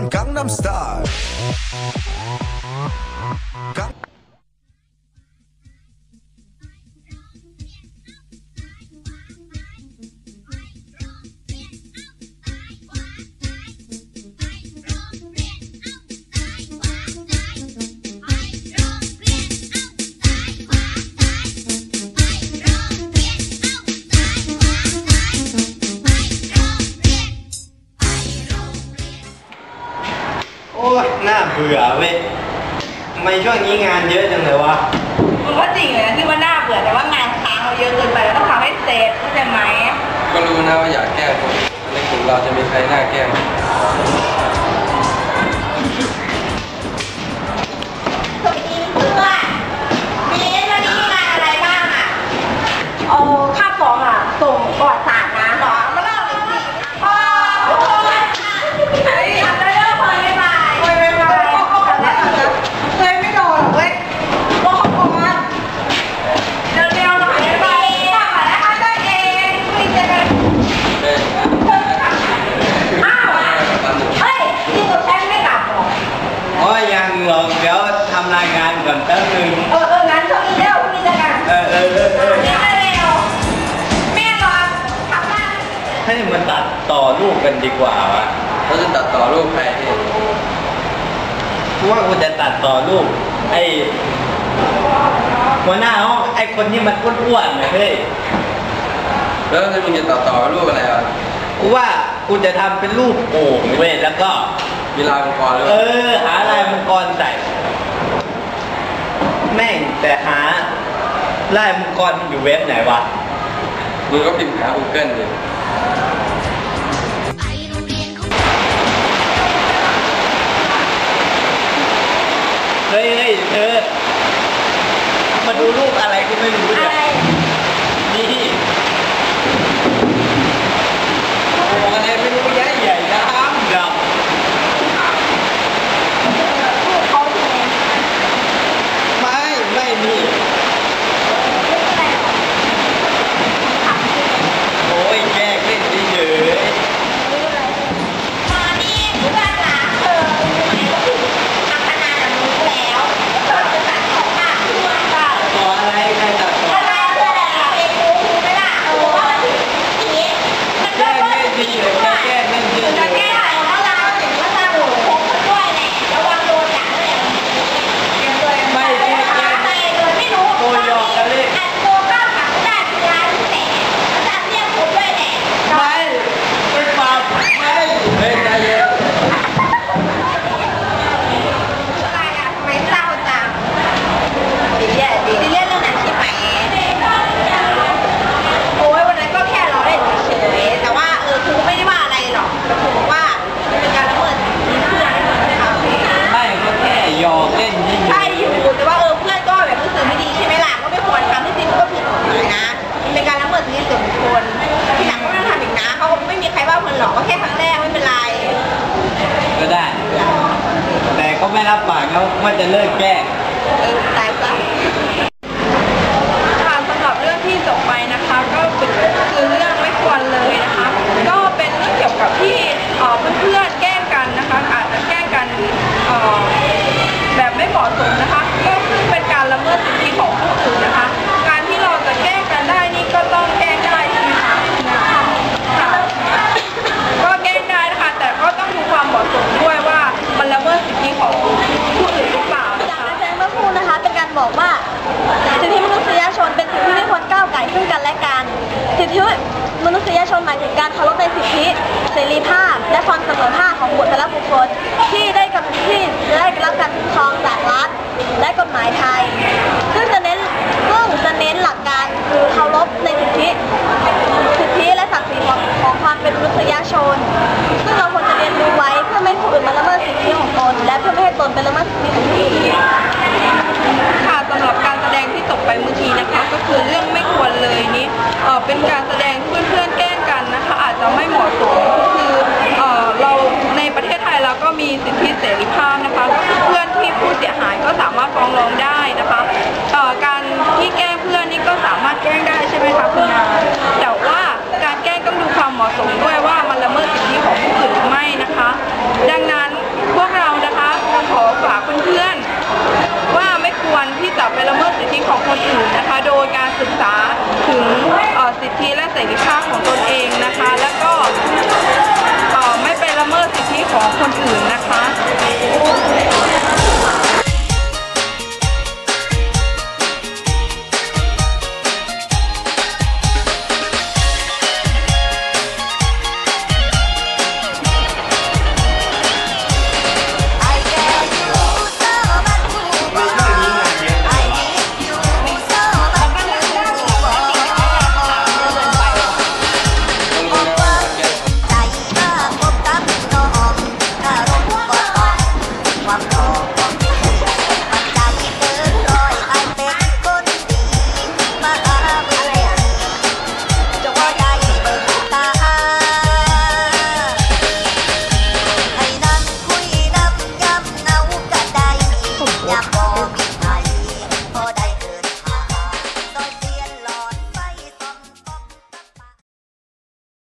Gangnam Style. โอ้หน้าเบื่อเว้ยทำไมช่วงนี้งานเยอะจังเลยวะมันก็จริงเลยนะที่ว่าหน้าเบื่อแต่ว่างานค้างเราเยอะเกินไปแล้วต้องทำให้เสร็จเข้าใจไหมก็รู้นะว่าอยากแก้คนในกลุ่มเราจะมีใครหน้าแก้สวัสดีเพื่อนเมสวันนี้มีงานอะไรบ้างอะเออค่าฟองอะส่งก่างานก่อนแป๊บนึงเออเอองั้นเท่านี้แลผู้มีจะกันเออเออเออเออวเร็วแม่รอทำบ้านให้มันตัดต่อรูปกันดีกว่าวะเขาจะตัดต่อรูปใครพี่กูว่ากูจะตัดต่อรูปไอ้หัวหน้าห้องไอ้คนที่มันอ้วนๆนะเฮ้แล้วมึงจะตัดต่อรูปอะไรอะกูว่ากูจะทำเป็นรูปโอ่งเว้ยแล้วก็มีลายมังกรเลยเออหาลายมังกรใส่ แม่งแต่หาไล่มุงกรนอยู่เว็บไหนวะ มึงก็พิมพ์หา Google ดิเฮ้ยเฮ้ยเธอมาดูรูปอะไรก็ไม่รู้เนี่ย รอกก็แค่ครั้งแรกไม่เป็นไร ก็ได้ แต่ก็ไม่รับปากเนะว่าจะเลิกแก้ตายซะ ธิมนุษยชนหมายถึงการเคารพในสิทธิ เสรีภาพ และความเสมอภาคของบุคละบุคร